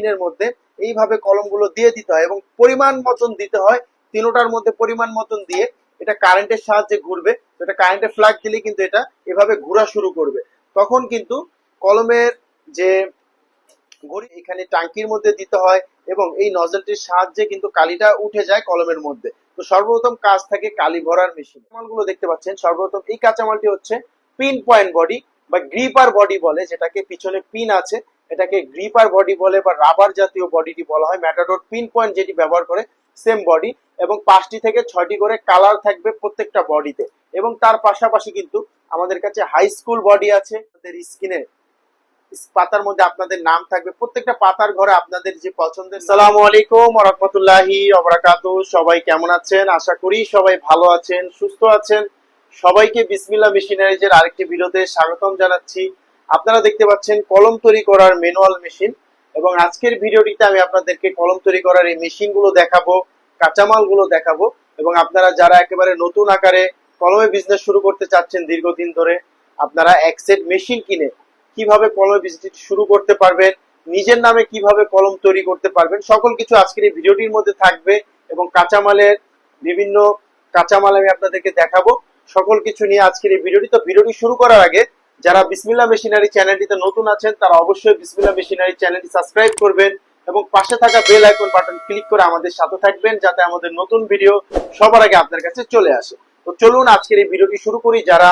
মেশিনের মধ্যে এইভাবে কলমগুলো দিয়ে দিতে হয় এবং পরিমাণ মতন দিতে হয়, তিনোটার মধ্যে পরিমাণ মতন দিয়ে এটা কারেন্টের সাহায্যে ঘুরবে। এটা কারেন্টের ফ্লাগ দিলে কিন্তু এটা এভাবে ঘোরা শুরু করবে। তখন কিন্তু কলমের যে ঘড়ি, এখানে টাঙ্কির মধ্যে দিতে হয় এবং এই নজলটির সাহায্যে কিন্তু কালিটা উঠে যায় কলমের মধ্যে। তো সর্বপ্রথম কাজ থাকে কালি ভরার মেশিন কাঁচামালগুলো দেখতে পাচ্ছেন, সর্বপ্রথম এই কাঁচামালটি হচ্ছে পিন পয়েন্ট বডি বা গ্রিপার বডি বলে, যেটাকে পিছনে পিন আছে। এটাকে গ্রিপার বডি বলে বা রাবার জাতীয় বডিটি বলা হয়। ম্যাটাডোর পিন পয়েন্ট যেটি ব্যবহার করে সেম বডি এবং পাঁচটি থেকে ছয়টি করে কালার থাকবে প্রত্যেকটা বডিতে এবং তার পাশাপাশি কিন্তু আমাদের কাছে হাই স্কুল বডি আছে। আমাদের স্কিনে পাতার মধ্যে আপনাদের নাম থাকবে। প্রত্যেকটা পাতার ঘরে আপনাদের যে পছন্দের সালাম আলাইকুম রহমতুল্লাহি অবরাকাতু সবাই কেমন আছেন? আশা করি সবাই ভালো আছেন, সুস্থ আছেন। সবাইকে বিসমিল্লা মেশিনারিজের আরেকটি ভিডিওতে স্বাগতম জানাচ্ছি। আপনারা দেখতে পাচ্ছেন কলম তৈরি করার ম্যানুয়াল মেশিন এবং আজকের ভিডিওটিতে আমি আপনাদেরকে কলম তৈরি করার এই মেশিনগুলো দেখাবো, কাঁচামালগুলো দেখাবো এবং আপনারা যারা একেবারে নতুন আকারে কলমে বিজনেস শুরু করতে চাচ্ছেন দীর্ঘদিন ধরে, আপনারা এক সেট মেশিন কিনে কীভাবে কলমে বিজনেস শুরু করতে পারবেন, নিজের নামে কীভাবে কলম তৈরি করতে পারবেন, সকল কিছু আজকের এই ভিডিওটির মধ্যে থাকবে এবং কাঁচামালের বিভিন্ন কাঁচামাল আমি আপনাদেরকে দেখাবো, সকল কিছু নিয়ে আজকের এই ভিডিওটি। তো ভিডিওটি শুরু করার আগে যারা বিসমিল্লা মেশিনারি চ্যানেলটিতে নতুন আছেন, তারা অবশ্যই বিসমিল্লা মেশিনারি চ্যানেলটি সাবস্ক্রাইব করবেন এবং পাশে থাকা বেল আইকন বাটন ক্লিক করে আমাদের সাথে থাকবেন যাতে আমাদের নতুন ভিডিও সবার আগে আপনার কাছে চলে আসে। তো চলুন আজকের এই ভিডিওটি শুরু করি। যারা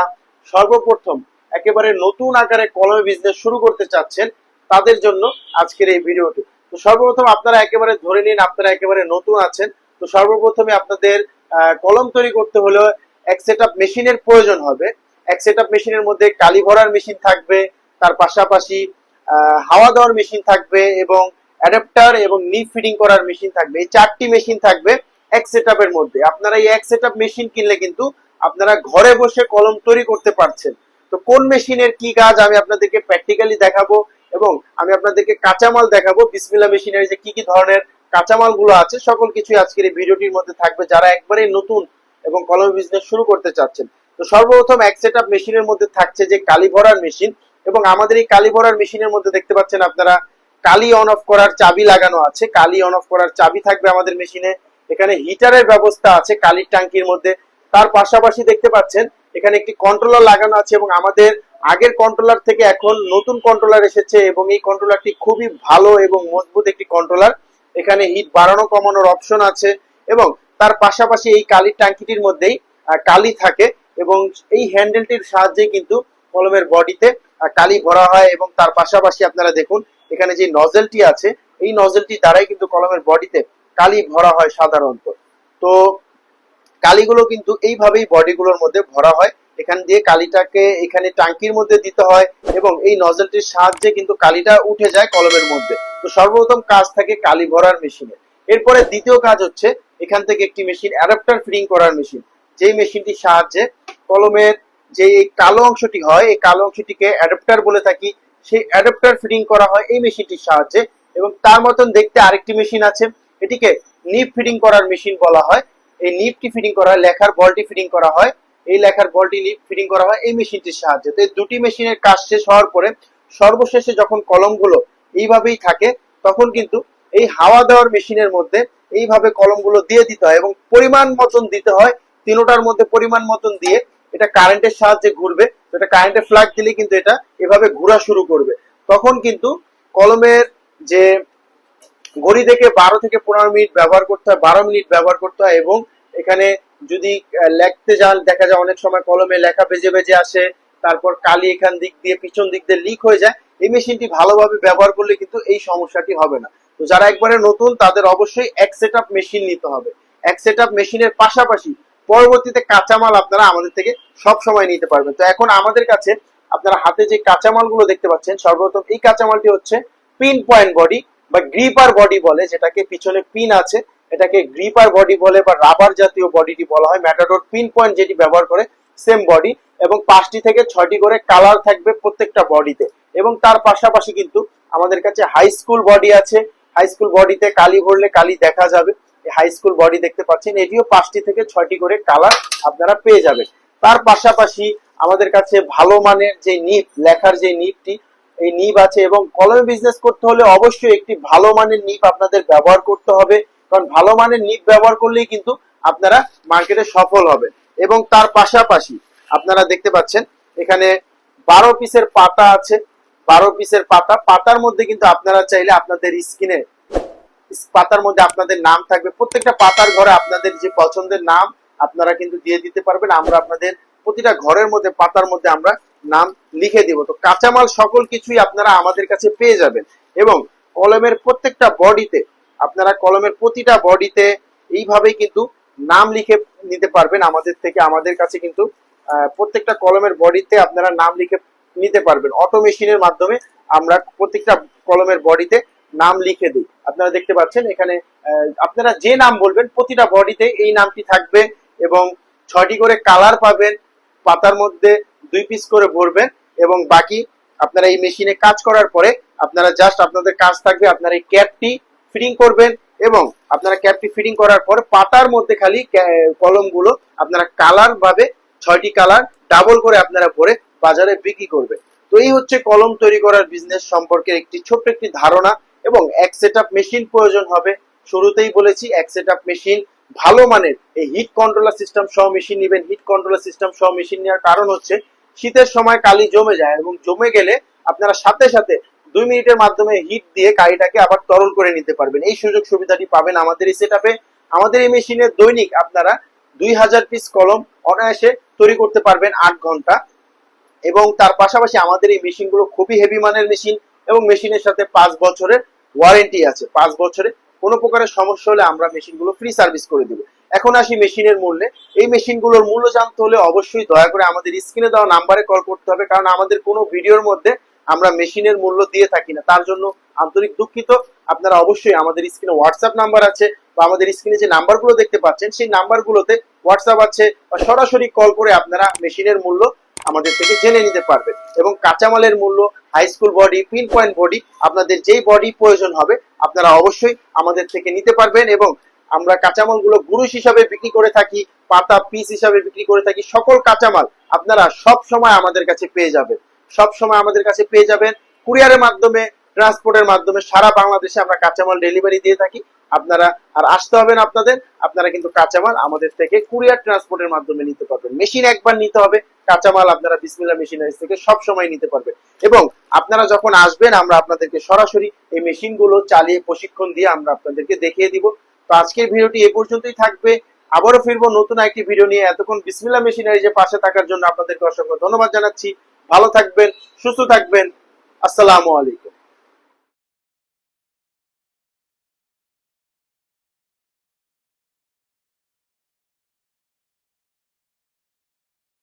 সর্বপ্রথম একেবারে নতুন আকারে কলমে বিজনেস শুরু করতে চাচ্ছেন, তাদের জন্য আজকের এই ভিডিওটি। তো সর্বপ্রথম আপনারা একেবারে ধরে নিন, আপনারা একেবারে নতুন আছেন, তো সর্বপ্রথমে আপনাদের কলম তৈরি করতে হলে এক সেট মেশিনের প্রয়োজন হবে। এক সেট আপ মেশিনের মধ্যে কালি ভরার মেশিন থাকবে, তার পাশাপাশি হাওয়া দেওয়ার মেশিন থাকবে এবং অ্যাডাপ্টার এবং নি ফিটিং করার মেশিন থাকবে। এই চারটি মেশিন থাকবে এক সেট এর মধ্যে। আপনারা এই এক সেট আপ মেশিন কিনলে কিন্তু আপনারা ঘরে বসে কলম তৈরি করতে পারছেন। তো কোন মেশিনের কি কাজ আমি আপনাদেরকে প্র্যাকটিক্যালি দেখাবো এবং আমি আপনাদেরকে কাঁচামাল দেখাবো। বিসমিল্লা মেশিনের যে কি কি ধরনের কাঁচামালগুলো আছে, সকল কিছুই আজকের এই ভিডিওটির মধ্যে থাকবে। যারা একবারে নতুন এবং কলম বিজনেস শুরু করতে চাচ্ছেন তো সর্বপ্রথম এক সেট মেশিনের মধ্যে থাকছে যে কালি ভরার মেশিন এবং আমাদের এই কালি ভরার মেশিনের মধ্যে দেখতে পাচ্ছেন আপনারা, কালি অন অফ করার চাবি লাগানো আছে, কালি অন অফ করার চাবি থাকবে আমাদের মেশিনে এখানে হিটারের ব্যবস্থা আছে কালির ট্যাঙ্কির মধ্যে। তার পাশাপাশি দেখতে পাচ্ছেন, এখানে একটি কন্ট্রোলার লাগানো আছে এবং আমাদের আগের কন্ট্রোলার থেকে এখন নতুন কন্ট্রোলার এসেছে এবং এই কন্ট্রোলারটি খুবই ভালো এবং মজবুত একটি কন্ট্রোলার এখানে হিট বাড়ানো, কমানোর অপশন আছে এবং তার পাশাপাশি এই কালির ট্যাঙ্কিটির মধ্যেই কালি থাকে। এবং এই হ্যান্ডেলটির সাহায্যে কিন্তু কলমের বডিতে কালি ভরা হয় এবং তার পাশাপাশি আপনারা দেখুন, এখানে যে নজেলটি আছে, এই নজেলটি দ্বারাই কিন্তু কলমের বডিতে কালি ভরা হয় সাধারণত। তো কালিগুলো কিন্তু এইভাবেই বডিগুলোর মধ্যে ভরা হয়। এখান দিয়ে কালিটাকে এখানে টাঙ্কির মধ্যে দিতে হয় এবং এই নজলটির সাহায্যে কিন্তু কালিটা উঠে যায় কলমের মধ্যে। তো সর্বপ্রথম কাজ থাকে কালি ভরার মেশিনে। এরপরে দ্বিতীয় কাজ হচ্ছে এখান থেকে একটি মেশিন অ্যাডাপ্টার ফিটিং করার মেশিন যেই মেশিনটির সাহায্যে কলমের যে এই কালো অংশটি হয়, এই কালো অংশটিকে অ্যাডাপ্টার বলে থাকি, সেই অ্যাডাপ্টার ফিটিং করা হয় এই মেশিনটির সাহায্যে এবং তার মতন দেখতে আরেকটি মেশিন আছে, এটিকে নিপ ফিটিং করার মেশিন বলা হয়। এই নিপটি ফিটিং করা হয়, লেখার বলটি ফিটিং করা হয়, এই লেখার বলটি নিপ ফিটিং করা হয় এই মেশিনটির সাহায্যে। তো এই দুটি মেশিনের কাজ শেষ হওয়ার পরে সর্বশেষে যখন কলমগুলো এইভাবেই থাকে, তখন কিন্তু এই হাওয়া দেওয়ার মেশিনের মধ্যে এইভাবে কলমগুলো দিয়ে দিতে হয় এবং পরিমাণ মতন দিতে হয়, তিনোটার মধ্যে পরিমাণ মতন দিয়ে এটা কারেন্টের সাহায্যে ঘুরবে এটা কারেন্টের ফ্ল্যাগ দিলে কিন্তু এটা এভাবে ঘোরা শুরু করবে। তখন কিন্তু কলমের যে ঘড়ি থেকে বারো থেকে পনেরো মিনিট ব্যবহার করতে হয়, বারো মিনিট ব্যবহার করতে হয় এবং এখানে যদি লেখতে যান, দেখা যায় অনেক সময় কলমে লেখা বেজে বেজে আসে, তারপর কালি এখান দিক দিয়ে, পিছন দিক দিয়ে লিক হয়ে যায়, এই মেশিনটি ভালোভাবে ব্যবহার করলে কিন্তু এই সমস্যাটি হবে না। তো যারা একবারে নতুন, তাদের অবশ্যই এক সেট মেশিন নিতে হবে। এক সেট মেশিনের পাশাপাশি পরবর্তীতে কাঁচামাল আপনারা আমাদের থেকে সব সময় নিতে পারবেন। তো এখন আমাদের কাছে আপনারা হাতে যে কাঁচামালগুলো দেখতে পাচ্ছেন, সর্বপ্রথম এই কাঁচামালটি হচ্ছে পিন পয়েন্ট বডি বা গ্রিপার বডি বলে, যেটাকে পিছনে পিন আছে, এটাকে গ্রিপার বডি বলে বা রাবার জাতীয় বডিটি বলা হয়। ম্যাটাডোর পিন পয়েন্ট যেটি ব্যবহার করে, সেম বডি এবং পাঁচটি থেকে ছয়টি করে কালার থাকবে প্রত্যেকটা বডিতে। এবং তার পাশাপাশি কিন্তু আমাদের কাছে হাই স্কুল বডি আছে। হাই স্কুল বডিতে কালি ভরলে কালি দেখা যাবে। হাই স্কুল বডি দেখতে পাচ্ছেন। এটিও পাঁচটি থেকে ছয়টি করে কালার আপনারা পেয়ে যাবেন। তার পাশাপাশি আমাদের কাছে ভালো মানের যে নিপ লেখার যে নিপটি এই নিব আছে এবং কলমে বিজনেস করতে হলে অবশ্যই একটি ভালো মানের নিব আপনাদের ব্যবহার করতে হবে। কারণ ভালো মানের নিব ব্যবহার করলেই কিন্তু আপনারা মার্কেটে সফল হবেন। এবং তার পাশাপাশি আপনারা দেখতে পাচ্ছেন, এখানে বারো পিসের পাতা আছে। বারো পিসের পাতা। পাতার মধ্যে কিন্তু আপনারা চাইলে আপনাদের স্কিনে পাতার মধ্যে আপনাদের নাম থাকবে। প্রত্যেকটা পাতার ঘরে আপনাদের যে পছন্দের নাম, আপনারা কিন্তু দিয়ে দিতে পারবেন। আমরা আপনাদের প্রতিটা ঘরের মধ্যে, পাতার মধ্যে আমরা নাম লিখে দিব। তো কাঁচামাল সকল কিছুই আপনারা আমাদের কাছে পেয়ে যাবেন। এবং কলমের প্রত্যেকটা বডিতে, আপনারা কলমের প্রতিটা বডিতে এইভাবেই কিন্তু নাম লিখে নিতে পারবেন। আমাদের থেকে, আমাদের কাছে কিন্তু প্রত্যেকটা কলমের বডিতে আপনারা নাম লিখে নিতে পারবেন। অটো মেশিনের মাধ্যমে আমরা প্রত্যেকটা কলমের বডিতে নাম লিখে দিই। আপনারা দেখতে পাচ্ছেন এখানে আপনারা যে নাম বলবেন, প্রতিটা বডিতে এই নামটি থাকবে এবং ছয়টি করে কালার পাবেন, পাতার মধ্যে দুই পিস করে ভরবেন এবং বাকি আপনারা এই মেশিনে কাজ করার পরে আপনারা জাস্ট আপনাদের কাজ থাকবে, আপনারা এই ক্যাপটি ফিটিং করবেন এবং আপনারা ক্যাপটি ফিটিং করার পর পাতার মধ্যে খালি কলমগুলো আপনারা কালার ভাবে ছয়টি কালার ডাবল করে আপনারা ভরে বাজারে বিক্রি করবেন। তো এই হচ্ছে কলম তৈরি করার বিজনেস সম্পর্কে একটি ছোট্ট একটি ধারণা। এবং এক সেট মেশিন প্রয়োজন হবে। শুরুতেই বলেছি, এক সেট মেশিন ভালো মানের। এই হিট কন্ট্রোলার সিস্টেম সহ মেশিন নেবেন। হিট কন্ট্রোলার সিস্টেম সহ মেশিন নেওয়ার কারণ হচ্ছে, শীতের সময় কালি জমে যায় এবং জমে গেলে আপনারা সাথে সাথে দুই মিনিটের মাধ্যমে হিট দিয়ে কালিটাকে আবার তরল করে নিতে পারবেন। এই সুযোগ সুবিধাটি পাবেন আমাদের এই সেটআপে আমাদের এই মেশিনে দৈনিক আপনারা দুই হাজার পিস কলম অনায়াসে তৈরি করতে পারবেন আট ঘণ্টা। এবং তার পাশাপাশি আমাদের এই মেশিনগুলো খুবই হেভি মানের মেশিন এবং মেশিনের সাথে পাঁচ বছরের ওয়ারেন্টি আছে। পাঁচ বছরে কোনো প্রকারের সমস্যা হলে আমরা মেশিনগুলো ফ্রি সার্ভিস করে দিব। এখন আসি মেশিনের মূল্যে। এই মেশিনগুলোর মূল্য জানতে হলে অবশ্যই দয়া করে আমাদের স্ক্রিনে দেওয়া নাম্বারে কল করতে হবে, কারণ আমাদের কোনো ভিডিওর মধ্যে আমরা মেশিনের মূল্য দিয়ে থাকি না। তার জন্য আন্তরিক দুঃখিত। আপনারা অবশ্যই আমাদের স্ক্রিনে হোয়াটসঅ্যাপ নাম্বার আছে বা আমাদের স্ক্রিনে যে নাম্বারগুলো দেখতে পাচ্ছেন, সেই নাম্বারগুলোতে হোয়াটসঅ্যাপ আছে বা সরাসরি কল করে আপনারা মেশিনের মূল্য আমাদের থেকে জেনে নিতে পারবেন এবং কাঁচামালের মূল্য high school body pin point body আপনাদের যেই বডি প্রয়োজন হবে, আপনারা অবশ্যই আমাদের থেকে নিতে পারবেন এবং আমরা কাঁচামালগুলো গুরুশ হিসাবে বিক্রি করে থাকি, পাতা পিস হিসাবে বিক্রি করে থাকি, সকল কাঁচামাল আপনারা সব সময় আমাদের কাছে পেয়ে যাবেন। সব সময় আমাদের কাছে পেয়ে যাবেন। কুরিয়ারের মাধ্যমে ট্রান্সপোর্টের মাধ্যমে সারা বাংলাদেশে আমরা কাঁচামাল ডেলিভারি দিয়ে থাকি। আপনারা, আর আসতে হবে না আপনাদের, আপনারা কিন্তু কাঁচামাল আমাদের থেকে কুরিয়ার ট্রান্সপোর্টের মাধ্যমে নিতে পারবেন। মেশিন একবার নিতে হবে কাঁচামাল আপনারা বিসমিল্লা মেশিনারিজ থেকে সব সময় নিতে পারবেন। এবং আপনারা যখন আসবেন, আমরা আপনাদেরকে সরাসরি এই মেশিনগুলো চালিয়ে প্রশিক্ষণ দিয়ে আমরা আপনাদেরকে দেখিয়ে দিব। তো আজকের ভিডিওটি এ পর্যন্তই থাকবে। আবারও ফিরবো নতুন একটি ভিডিও নিয়ে। এতক্ষণ বিসমিল্লা মেশিনারিজের পাশে থাকার জন্য আপনাদেরকে অসংখ্য ধন্যবাদ জানাচ্ছি। ভালো থাকবেন, সুস্থ থাকবেন। আসসালামু আলাইকুম।